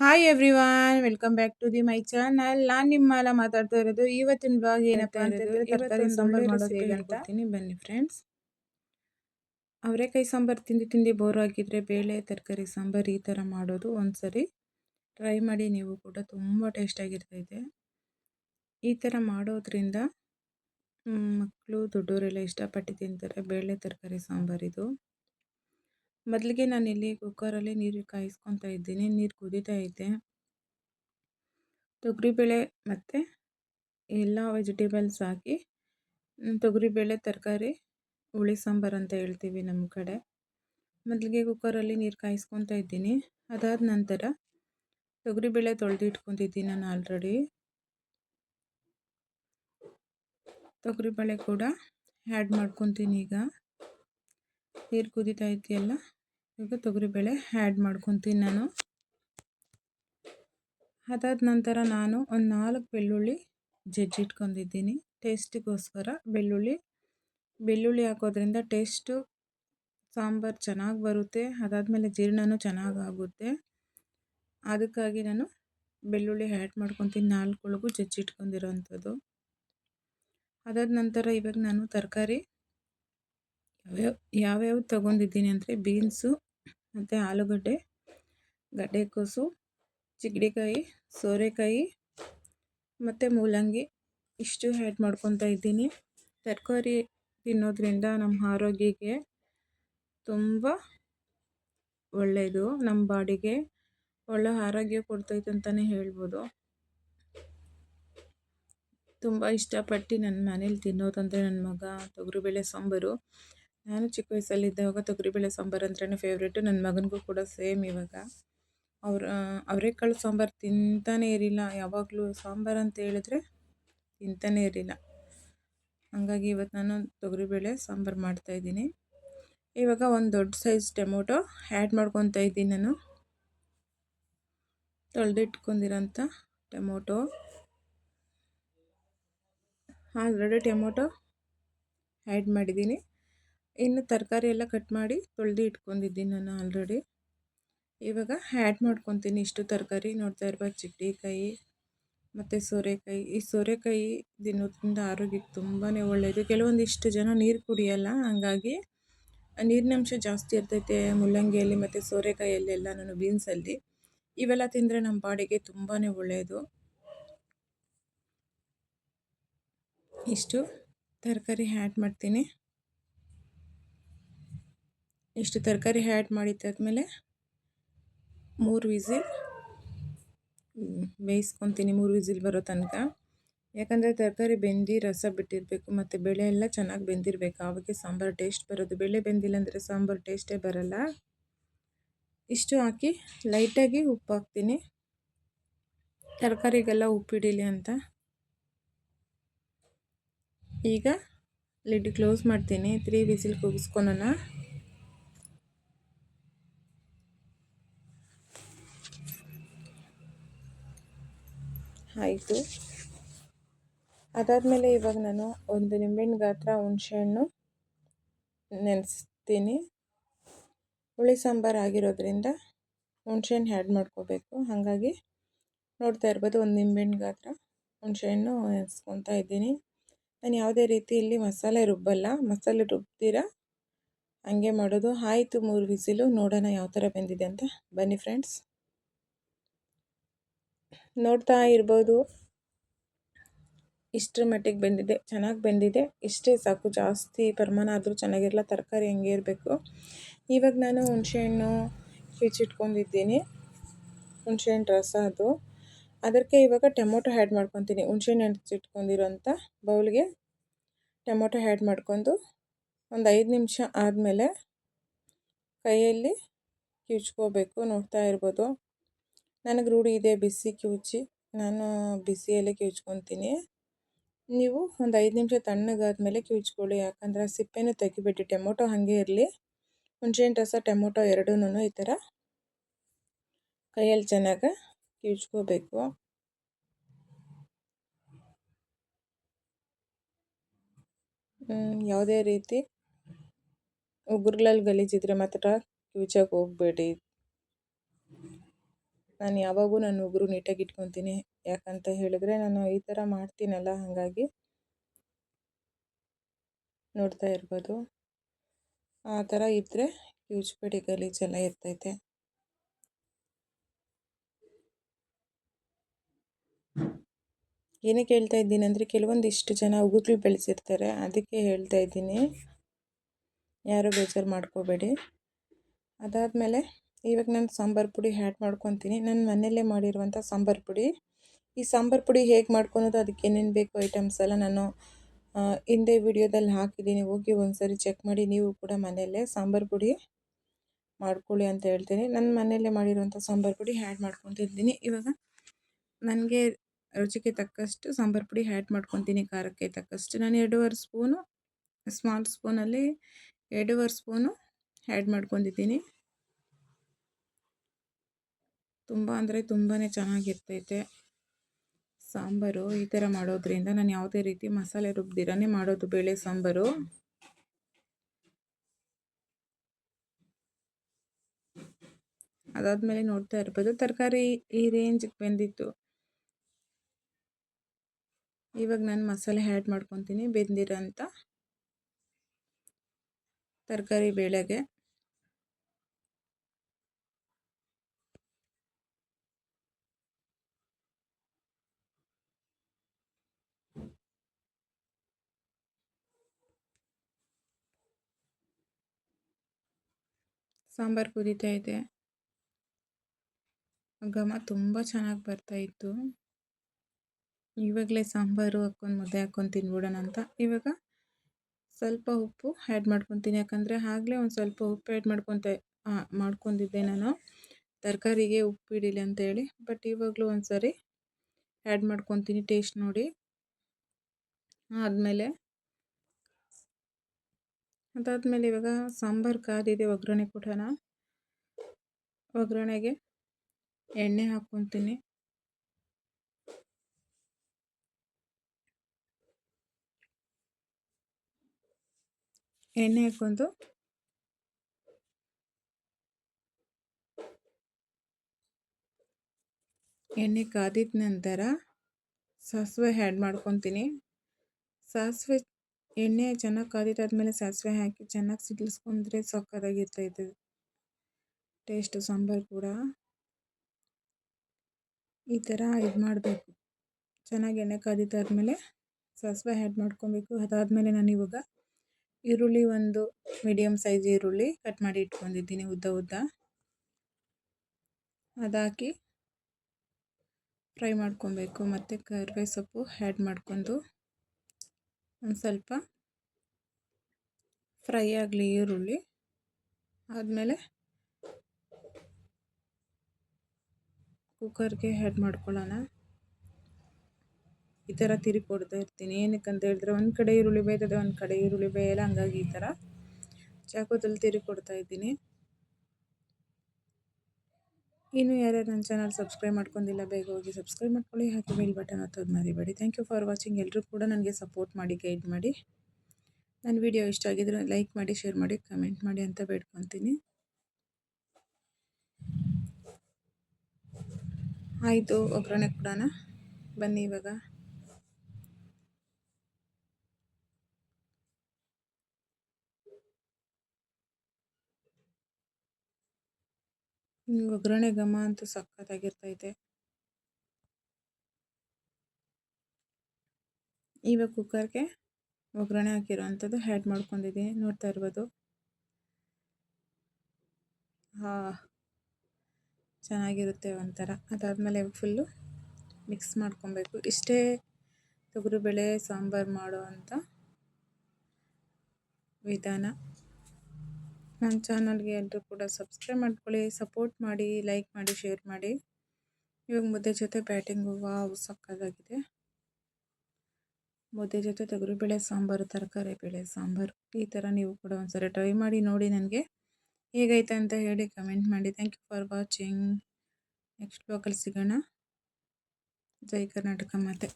Hi everyone welcome back to the my channel ನಾನು ನಿಮ್ಮೆಲ್ಲ ಮಾತಾಡ್ತಾ ಇರೋದು ಇವತ್ತಿನ ಭಾಗ ಏನಪ್ಪಾ ಅಂತಂದ್ರೆ ತರಕಾರಿ ಸಾಂಬಾರು ಮಾಡೋದು ಹೇಗೆ ಅಂತ ಬನ್ನಿ ಫ್ರೆಂಡ್ಸ್ ಅವರೆಕಾಯಿ ಸಾಂಬಾರು ತಿಂದು ತಿಂದು ಬೋರ್ ಆಗಿದ್ರೆ ಬೇಳೆ ತರಕಾರಿ ಸಾಂಬಾರು ಈ ಥರ ಮಾಡೋದು ಒಂದ್ಸರಿ. ಟ್ರೈ ಮಾಡಿ ನೀವು ಕೂಡ ತುಂಬ ಟೇಸ್ಟಾಗಿರ್ತೈತೆ ಈ ಥರ ಮಾಡೋದ್ರಿಂದ ಮಕ್ಕಳು ದೊಡ್ಡವರೆಲ್ಲ ಇಷ್ಟಪಟ್ಟು ತಿಂತಾರೆ. ಬೇಳೆ ತರಕಾರಿ ಸಾಂಬಾರಿದು ಮೊದಲಿಗೆ ನಾನಿಲ್ಲಿ ಕುಕ್ಕರಲ್ಲಿ ನೀರು ಕಾಯಿಸ್ಕೊತಾ ಇದ್ದೀನಿ. ನೀರು ಕುದೀತಾ ಐತೆ ತೊಗರಿಬೇಳೆ ಮತ್ತು ಎಲ್ಲ ವೆಜಿಟೇಬಲ್ಸ್ ಹಾಕಿ ತೊಗರಿಬೇಳೆ, ತರಕಾರಿ, ಹುಳಿ ಸಾಂಬಾರು ಅಂತ ಹೇಳ್ತೀವಿ ನಮ್ಮ ಕಡೆ. ಮೊದಲಿಗೆ ಕುಕ್ಕರಲ್ಲಿ ನೀರು ಕಾಯಿಸ್ಕೊತಾ ಇದ್ದೀನಿ. ಅದಾದ ನಂತರ ತೊಗರಿಬೇಳೆ ತೊಳೆದು ಇಟ್ಕೊತಿದ್ದೀನಿ ನಾನು ಆಲ್ರೆಡಿ ತೊಗರಿಬೇಳೆ ಕೂಡ ಆ್ಯಡ್ ಮಾಡ್ಕೊತೀನಿ ಈಗ. ನೀರು ಕುದೀತಾ ಇದೆಯಲ್ಲ ಈಗ ತೊಗರಿಬೇಳೆ ಆ್ಯಡ್ ಮಾಡ್ಕೊತೀನಿ ನಾನು. ಅದಾದ ನಂತರ ನಾನು ಒಂದು ನಾಲ್ಕು ಬೆಳ್ಳುಳ್ಳಿ ಜಜ್ಜಿಟ್ಕೊಂಡಿದ್ದೀನಿ ಟೇಸ್ಟಿಗೋಸ್ಕರ ಬೆಳ್ಳುಳ್ಳಿ. ಬೆಳ್ಳುಳ್ಳಿ ಹಾಕೋದ್ರಿಂದ ಟೇಸ್ಟು ಸಾಂಬಾರು ಚೆನ್ನಾಗಿ ಬರುತ್ತೆ, ಅದಾದಮೇಲೆ ಜೀರ್ಣನೂ ಚೆನ್ನಾಗಾಗುತ್ತೆ ಅದಕ್ಕಾಗಿ ನಾನು ಬೆಳ್ಳುಳ್ಳಿ ಆ್ಯಡ್ ಮಾಡ್ಕೊತೀನಿ ನಾಲ್ಕೊಳಗೂ ಜಜ್ಜಿಟ್ಕೊಂಡಿರೋ ಅಂಥದ್ದು ಅದಾದ ನಂತರ ಇವಾಗ ನಾನು ತರಕಾರಿ ಯಾವ್ಯಾವ ಯಾವ್ಯಾವ ತೊಗೊಂಡಿದ್ದೀನಿ ಅಂದರೆ ಬೀನ್ಸು, ಮತ್ತು ಆಲೂಗಡ್ಡೆ ಗಡ್ಡೆಕೋಸು ಚಿಗಡಿಕಾಯಿ, ಸೋರೆಕಾಯಿ, ಮತ್ತು ಮೂಲಂಗಿ. ಇಷ್ಟು ಆ್ಯಡ್ ಮಾಡ್ಕೊತಾ ಇದ್ದೀನಿ. ತರಕಾರಿ ತಿನ್ನೋದ್ರಿಂದ ನಮ್ಮ ಆರೋಗ್ಯಕ್ಕೆ ತುಂಬ ಒಳ್ಳೆಯದು ನಮ್ಮ ಬಾಡಿಗೆ ಒಳ್ಳೆ ಆರೋಗ್ಯ ಕೊಡ್ತೈತೆ ಅಂತಲೇ ಹೇಳ್ಬೋದು. ತುಂಬ ಇಷ್ಟಪಟ್ಟು ನನ್ನ ಮನೇಲಿ ತಿನ್ನೋದಂದರೆ ನನ್ನ ಮಗ ತೊಗರಿಬೇಳೆ ಸಾಂಬಾರು. ನಾನು ಚಿಕ್ಕ ವಯಸ್ಸಲ್ಲಿದ್ದಾಗ ತೊಗರಿಬೇಳೆ ಸಾಂಬಾರು ಅಂದ್ರೇ ಫೇವ್ರೇಟು ನನ್ನ ಮಗನಿಗೂ ಕೂಡ ಸೇಮ್ ಇವಾಗ. ಅವ್ರ ಅವರೆಕಾಳು ಸಾಂಬಾರು ತಿಂತಾನೇ ಇರಲಿಲ್ಲ. ಯಾವಾಗಲೂ ಸಾಂಬಾರು ಅಂತ ಹೇಳಿದ್ರೆ ತಿಂತಾನೇ ಇರಲಿಲ್ಲ. ಹಾಗಾಗಿ ಇವತ್ತು ನಾನು ತೊಗರಿಬೇಳೆ ಸಾಂಬಾರು ಮಾಡ್ತಾಯಿದ್ದೀನಿ ಇವಾಗ ಒಂದು ದೊಡ್ಡ ಸೈಜ್ ಟೊಮೊಟೊ ಆ್ಯಡ್ ಮಾಡ್ಕೊತಾ ಇದ್ದೀನಿ ನಾನು. ತೊಳೆದಿಟ್ಕೊಂಡಿರೋಂಥ ಟೊಮೊಟೊ. ಆಲ್ರೆಡಿ ಟೊಮೊಟೊ ಆ್ಯಡ್ ಮಾಡಿದ್ದೀನಿ. ಇನ್ನು ತರಕಾರಿ ಎಲ್ಲ ಕಟ್ ಮಾಡಿ ತೊಳೆದು ಇಟ್ಕೊಂಡಿದ್ದೀನಿ ನಾನು ಆಲ್ರೆಡಿ ಇವಾಗ ಆ್ಯಡ್ ಮಾಡ್ಕೊತೀನಿ ಇಷ್ಟು ತರಕಾರಿ. ನೋಡ್ತಾ ಇರ್ಬೋದು ಚಿಕ್ಕಡಿಕಾಯಿ ಮತ್ತು ಸೋರೆಕಾಯಿ. ಈ ಸೋರೆಕಾಯಿ ತಿನ್ನೋದ್ರಿಂದ ಆರೋಗ್ಯಕ್ಕೆ ತುಂಬಾ ಒಳ್ಳೆಯದು ಕೆಲವೊಂದಿಷ್ಟು ಜನ ನೀರು ಕುಡಿಯಲ್ಲ, ಹಂಗಾಗಿ ನೀರಿನಂಶ ಜಾಸ್ತಿ ಇರ್ತೈತೆ ಮುಲ್ಲಂಗಿಯಲ್ಲಿ ಮತ್ತು ಸೋರೆಕಾಯಿಯಲ್ಲೆಲ್ಲ, ನಾನು ಬೀನ್ಸಲ್ಲಿ ಇವೆಲ್ಲ ತಿಂದರೆ ನಮ್ಮ ಬಾಡಿಗೆ ತುಂಬಾ ಒಳ್ಳೆಯದು ಇಷ್ಟು ತರಕಾರಿ ಆ್ಯಡ್ ಮಾಡ್ತೀನಿ. ಇಷ್ಟು ತರಕಾರಿ ಆ್ಯಡ್ ಮಾಡಿದ್ದಾದ್ಮೇಲೆ ಮೂರು ವಿಸಿಲ್. ಬೇಯಿಸ್ಕೊತೀನಿ ಮೂರು ವಿಸಿಲ್ ಬರೋ ತನಕ. ಯಾಕಂದರೆ ತರಕಾರಿ ಬೆಂದಿ ರಸ ಬಿಟ್ಟಿರಬೇಕು, ಮತ್ತು ಬೆಳೆ ಎಲ್ಲ ಚೆನ್ನಾಗಿ ಬೆಂದಿರಬೇಕು. ಆವಾಗ ಸಾಂಬಾರು ಟೇಸ್ಟ್ ಬರೋದು. ಬೆಳೆ ಬೆಂದಿಲ್ಲ ಅಂದರೆ ಸಾಂಬಾರು ಟೇಸ್ಟೇ ಬರಲ್ಲ. ಇಷ್ಟು ಹಾಕಿ ಲೈಟಾಗಿ ಉಪ್ಪು ಹಾಕ್ತೀನಿ. ತರಕಾರಿಗೆಲ್ಲ ಉಪ್ಪಿಡಿಲಿ ಅಂತ. ಈಗ ಲಿಡ್ ಕ್ಲೋಸ್ ಮಾಡ್ತೀನಿ. ತ್ರೀ ವಿಸಿಲ್ ಕೂಗಿಸ್ಕೊಳೋಣ. ಆಯಿತು. ಅದಾದಮೇಲೆ ಇವಾಗ ನಾನು ಒಂದು ನಿಂಬೆಹಣ್ಣು ಗಾತ್ರ, ಹುಣಸೆಹಣ್ಣು ನೆನೆಸ್ತೀನಿ. ಹುಳಿ ಸಾಂಬಾರು ಆಗಿರೋದ್ರಿಂದ ಹುಣಸೆಹಣ್ಣು ಆ್ಯಡ್ ಮಾಡ್ಕೋಬೇಕು. ಹಾಗಾಗಿ ನೋಡ್ತಾ ಇರ್ಬೋದು ಒಂದು ನಿಂಬೆಹಣ್ಣು ಗಾತ್ರ, ಹುಣಸೆಹಣ್ಣು ನೆನೆಸ್ಕೊತಾ ಇದ್ದೀನಿ. ನಾನು ಯಾವುದೇ ರೀತಿ ಇಲ್ಲಿ ಮಸಾಲೆ ರುಬ್ಬಲ್ಲ. ಮಸಾಲೆ ರುಬ್ತೀರ ಹಂಗೆ ಮಾಡೋದು. ಆಯಿತು ಮೂರು ವಿಸಿಲು. ನೋಡೋಣ ಯಾವ ಥರ ಬೆಂದಿದೆ ಅಂತ. ಬನ್ನಿ ಫ್ರೆಂಡ್ಸ್ ನೋಡ್ತಾ ಇರ್ಬೋದು. ಇಷ್ಟರ ಮಟ್ಟಿಗೆ ಬೆಂದಿದೆ, ಚೆನ್ನಾಗಿ ಬೆಂದಿದೆ. ಇಷ್ಟೇ ಸಾಕು, ಜಾಸ್ತಿ ಪ್ರಮಾಣ ಆದರೂ ಚೆನ್ನಾಗಿರಲ್ಲ, ತರಕಾರಿ ಹೆಂಗೆ ಇರಬೇಕು. ಇವಾಗ ನಾನು ಹುಣಸೆಹಣ್ಣು ಇಟ್ಕೊಂಡಿದ್ದೀನಿ ಹುಣಸೆಹಣ್ಣು ರಸ ಅದು. ಅದಕ್ಕೆ ಇವಾಗ ಟೊಮೊಟೊ ಆ್ಯಡ್ ಮಾಡ್ಕೊತೀನಿ. ಹುಣಸೆಹಣ್ಣು ಹೆಚ್ಚಿಟ್ಕೊಂಡಿರೋಂಥ ಬೌಲ್ಗೆ ಟೊಮೊಟೊ ಆ್ಯಡ್ ಮಾಡ್ಕೊಂಡು ಒಂದು ಐದು ನಿಮಿಷ ಆದಮೇಲೆ ಕೈಯಲ್ಲಿ ಕಿಚ್ಕೋಬೇಕು ನೋಡ್ತಾ ಇರ್ಬೋದು. ನನಗೆ ರೂಢಿ ಇದೆ ಬಿಸಿ ಕಿವುಚಿ ನಾನು ಬಿಸಿಯಲ್ಲೇ ಕಿವುಚ್ಕೊತೀನಿ ನೀವು ಒಂದು ಐದು ನಿಮಿಷ ತಣ್ಣಗಾದ್ಮೇಲೆ ಕಿವುಚ್ಕೊಳ್ಳಿ ಯಾಕಂದ್ರೆ ಸಿಪ್ಪೆನೂ ತೆಗಿಬಿಟ್ಟು ಟೊಮೊಟೊ ಹಾಗೆ ಇರಲಿ. ಹುಣ್ಸೆಹಣ್ಣು ರಸ, ಟೊಮೊಟೊ ಎರಡೂ ಈ ಥರ ಕೈಯಲ್ಲಿ ಚೆನ್ನಾಗಿ ಕಿವುಚ್ಕೋಬೇಕು ಯಾವುದೇ ರೀತಿ ಉಗುರುಗಳಲ್ಲಿ ಗಲೀಜಿದ್ರೆ ಮಾತ್ರ ಕಿವುಚಕ್ಕೆ ಹೋಗಬೇಡಿ. ನಾನು ಯಾವಾಗೂ ನಾನು ಉಗುರು ನೀಟಾಗಿ ಇಟ್ಕೊತೀನಿ. ಯಾಕಂತ ಹೇಳಿದ್ರೆ ನಾನು ಈ ಥರ ಮಾಡ್ತೀನಲ್ಲ ಹಾಗಾಗಿ ನೋಡ್ತಾ ಇರ್ಬೋದು. ಆ ಥರ ಇದ್ದರೆ ಯೂಜ್ಬೇಡಿ ಗಲೀಜೆಲ್ಲ ಇರ್ತೈತೆ. ಏನಕ್ಕೆ ಹೇಳ್ತಾ ಇದ್ದೀನಿ ಅಂದರೆ ಕೆಲವೊಂದಿಷ್ಟು ಜನ ಉಗುರುಗಳು ಬೆಳೆಸಿರ್ತಾರೆ. ಅದಕ್ಕೆ ಹೇಳ್ತಾ ಇದ್ದೀನಿ. ಯಾರು ಬೇಜಾರು ಮಾಡ್ಕೋಬೇಡಿ. ಅದಾದಮೇಲೆ ಇವಾಗ ನಾನು ಸಾಂಬಾರು ಪುಡಿ ಹ್ಯಾಡ್ ಮಾಡ್ಕೊತೀನಿ. ನನ್ನ ಮನೆಯಲ್ಲೇ ಮಾಡಿರುವಂಥ ಸಾಂಬಾರು ಪುಡಿ. ಈ ಸಾಂಬಾರು ಪುಡಿ ಹೇಗೆ ಮಾಡ್ಕೊಳೋದು, ಅದಕ್ಕೆ ಏನೇನು ಬೇಕು ಐಟಮ್ಸ್ ಎಲ್ಲ ನಾನು ಹಿಂದೆ ವಿಡಿಯೋದಲ್ಲಿ ಹಾಕಿದ್ದೀನಿ. ಹೋಗಿ ಒಂದು ಸರಿ ಚೆಕ್ ಮಾಡಿ, ನೀವು ಕೂಡ ಮನೆಯಲ್ಲೇ ಸಾಂಬಾರು ಪುಡಿ ಮಾಡ್ಕೊಳ್ಳಿ ಅಂತ ಹೇಳ್ತೀನಿ. ನನ್ನ ಮನೆಯಲ್ಲೇ ಮಾಡಿರುವಂಥ ಸಾಂಬಾರು ಪುಡಿ ಹ್ಯಾಡ್ ಮಾಡ್ಕೊತಿದ್ದೀನಿ ಇವಾಗ ನನಗೆ ರುಚಿಗೆ ತಕ್ಕಷ್ಟು ಸಾಂಬಾರು ಪುಡಿ ಹ್ಯಾಡ್ ಮಾಡ್ಕೊತೀನಿ. ಖಾರಕ್ಕೆ ತಕ್ಕಷ್ಟು. ನಾನು ಎರಡೂವರೆ ಸ್ಪೂನು ಸ್ಮಾಲ್ ಸ್ಪೂನಲ್ಲಿ ಎರಡೂವರೆ ಸ್ಪೂನು ಆ್ಯಡ್ ಮಾಡ್ಕೊಂಡಿದ್ದೀನಿ. ತುಂಬ ಅಂದರೆ ತುಂಬಾ ಚೆನ್ನಾಗಿರ್ತೈತೆ. ಸಾಂಬಾರು ಈ ಥರ ಮಾಡೋದ್ರಿಂದ ನಾನು ಯಾವುದೇ ರೀತಿ ಮಸಾಲೆ ರುಬ್ದಿರನೇ ಮಾಡೋದು ಬೇಳೆ ಸಾಂಬಾರು. ಅದಾದಮೇಲೆ ನೋಡ್ತಾ ಇರ್ಬೋದು ತರಕಾರಿ ಈ ರೇಂಜಿಗೆ ಬೆಂದಿತ್ತು. ಇವಾಗ ನಾನು ಮಸಾಲೆ ಆ್ಯಡ್ ಮಾಡ್ಕೊತೀನಿ ಬೆಂದಿರೋಂಥ ತರಕಾರಿ ಬೇಳೆಗೆ. ಸಾಂಬಾರು ಕುದೀತಾ ಇದೆ. ಘಮ ತುಂಬ ಚೆನ್ನಾಗಿ ಬರ್ತಾ ಇತ್ತು. ಇವಾಗಲೇ ಸಾಂಬಾರು ಹಾಕ್ಕೊಂಡು ಮುದ್ದೆ ಹಾಕ್ಕೊಂಡು ತಿನ್ಬಿಡೋಣ ಅಂತ. ಇವಾಗ ಸ್ವಲ್ಪ ಉಪ್ಪು ಆ್ಯಡ್ ಮಾಡ್ಕೊತೀನಿ. ಯಾಕಂದರೆ ಆಗಲೇ ಒಂದು ಸ್ವಲ್ಪ ಉಪ್ಪು ಆ್ಯಡ್ ಮಾಡ್ಕೊತ ಮಾಡ್ಕೊಂಡಿದ್ದೆ ನಾನು. ತರಕಾರಿಗೆ ಉಪ್ಪು ಹಿಡೀಲಿ ಅಂತೇಳಿ. ಬಟ್ ಇವಾಗಲೂ ಒಂದು ಸರಿ ಆ್ಯಡ್ ಮಾಡ್ಕೊತೀನಿ ಟೇಸ್ಟ್ ನೋಡಿ. ಆದಮೇಲೆ ಅದಾದಮೇಲೆ ಇವಾಗ ಸಾಂಬಾರು ಕಾದಿದೆ ಒಗ್ಗರಣೆ ಕೊಡೋಣ ಒಗ್ಗರಣೆಗೆ ಎಣ್ಣೆ ಹಾಕ್ಕೊತೀನಿ. ಎಣ್ಣೆ ಹಾಕ್ಕೊಂಡು ಎಣ್ಣೆ ಕಾದಿದ ನಂತರ ಸಾಸಿವೆ ಆ್ಯಡ್ ಮಾಡ್ಕೊತೀನಿ. ಸಾಸಿವೆ ಎಣ್ಣೆ ಚೆನ್ನಾಗಿ ಕಾದಿದ್ದಾದ್ಮೇಲೆ ಸಾಸಿವೆ ಹಾಕಿ ಚೆನ್ನಾಗಿ ಸಿಡಿಸ್ಕೊಂಡ್ರೆ ಸಕ್ಕತ್ತಾಗಿರ್ತೈತೆ ಟೇಸ್ಟು ಸಾಂಬಾರು ಕೂಡ. ಈ ಥರ ಇದು ಮಾಡಬೇಕು. ಚೆನ್ನಾಗಿ ಎಣ್ಣೆ ಕಾದಿದ್ದಾದ್ಮೇಲೆ ಸಾಸಿವೆ ಆ್ಯಡ್ ಮಾಡ್ಕೊಬೇಕು. ಅದಾದಮೇಲೆ ನಾನು ಇವಾಗ ಈರುಳ್ಳಿ ಒಂದು ಮೀಡಿಯಮ್ ಸೈಜ್ ಈರುಳ್ಳಿ ಕಟ್ ಮಾಡಿ ಇಟ್ಕೊಂಡಿದ್ದೀನಿ ಉದ್ದ ಉದ್ದ. ಅದಾಕಿ ಫ್ರೈ ಮಾಡ್ಕೊಬೇಕು. ಮತ್ತು ಕರಿಬೇವು ಸೊಪ್ಪು ಆ್ಯಡ್ ಮಾಡ್ಕೊಂಡು ಒಂದು ಸ್ವಲ್ಪ ಫ್ರೈ ಆಗಲಿ ಈರುಳ್ಳಿ ಆದಮೇಲೆ ಕುಕ್ಕರ್ಗೆ ಆ್ಯಡ್ ಮಾಡ್ಕೊಳ್ಳೋಣ. ಈ ಥರ ತಿರುಗಿ ಕೊಡ್ತಾ ಇರ್ತೀನಿ. ಏನಕ್ಕೆ ಅಂತ ಹೇಳಿದ್ರೆ ಒಂದು ಕಡೆ ಈರುಳ್ಳಿ ಬೇಯ್ತದೆ, ಒಂದು ಕಡೆ ಈರುಳ್ಳಿ ಬೇಯಲ್ಲ, ಹಂಗಾಗಿ ಈ ಥರ ಚಾಕುದಲ್ಲಿ ತಿರುಗಿ ಕೊಡ್ತಾ ಇದ್ದೀನಿ. ಇನ್ನು ಯಾರ್ಯಾರು ನನ್ನ ಚಾನಲ್ ಸಬ್ಸ್ಕ್ರೈಬ್ ಮಾಡ್ಕೊಂಡಿಲ್ಲ, ಬೇಗ ಹೋಗಿ ಸಬ್ಸ್ಕ್ರೈಬ್ ಮಾಡ್ಕೊಳ್ಳಿ. ಹಾಕಿ ಬೆಲ್ ಬಟನ್ ಹತ್ತೋದು ಮರಿಬೇಡಿ. ಥ್ಯಾಂಕ್ ಯು ಫಾರ್ ವಾಚಿಂಗ್ ಎಲ್ಲರೂ ಕೂಡ ನನಗೆ ಸಪೋರ್ಟ್ ಮಾಡಿ ಗೈಡ್ ಮಾಡಿ. ನನ್ನ ವಿಡಿಯೋ ಇಷ್ಟ ಆಗಿದ್ರೆ ಲೈಕ್ ಮಾಡಿ ಶೇರ್ ಮಾಡಿ ಕಮೆಂಟ್ ಮಾಡಿ ಅಂತ ಬೇಡ್ಕೊತೀನಿ. ಆಯಿತು, ಒಗ್ಗರಣೆ ಕೊಡೋಣ ಬನ್ನಿ ಇವಾಗ. ಒಗ್ಗರಣೆ ಘಮ ಅಂತೂ ಸಖತ್ತಾಗಿರ್ತೈತೆ. ಇವಾಗ ಕುಕ್ಕರ್ಗೆ ಒಗ್ಗರಣೆ ಹಾಕಿರೋ ಅಂಥದ್ದು ಹ್ಯಾಡ್ ಮಾಡ್ಕೊಂಡಿದ್ದೀನಿ. ನೋಡ್ತಾ ಇರ್ಬೋದು. ಹಾಂ, ಚೆನ್ನಾಗಿರುತ್ತೆ ಒಂಥರ. ಅದಾದಮೇಲೆ ಫುಲ್ಲು ಮಿಕ್ಸ್ ಮಾಡ್ಕೊಬೇಕು. ಇಷ್ಟೇ ತೊಗರಿಬೇಳೆ, ಸಾಂಬಾರು ಮಾಡೋ ಅಂಥ ವಿಧಾನ. ನನ್ನ ಚಾನಲ್ಗೆ ಎಲ್ಲರೂ ಕೂಡ ಸಬ್ಸ್ಕ್ರೈಬ್ ಮಾಡ್ಕೊಳ್ಳಿ ಸಪೋರ್ಟ್ ಮಾಡಿ ಲೈಕ್ ಮಾಡಿ ಶೇರ್ ಮಾಡಿ. ಇವಾಗ ಮುದ್ದೆ ಜೊತೆ ಬ್ಯಾಟಿಂಗು ವಾವ್ ಸಕ್ಕದಾಗಿದೆ ಮುದ್ದೆ ಜೊತೆ ತೊಗರಿಬೇಳೆ ಸಾಂಬಾರು, ತರಕಾರಿ ಬೇಳೆ ಸಾಂಬಾರು, ಈ ಥರ ನೀವು ಕೂಡ ಒಂದ್ಸರಿ ಟ್ರೈ ಮಾಡಿ ನೋಡಿ ನನಗೆ ಹೇಗೈತೆ ಅಂತ ಹೇಳಿ ಕಮೆಂಟ್ ಮಾಡಿ. Thank you for watching next ಬ್ಲಾಗಲ್ಲಿ ಸಿಗೋಣ. ಜೈ ಕರ್ನಾಟಕ ಮತ್ತೆ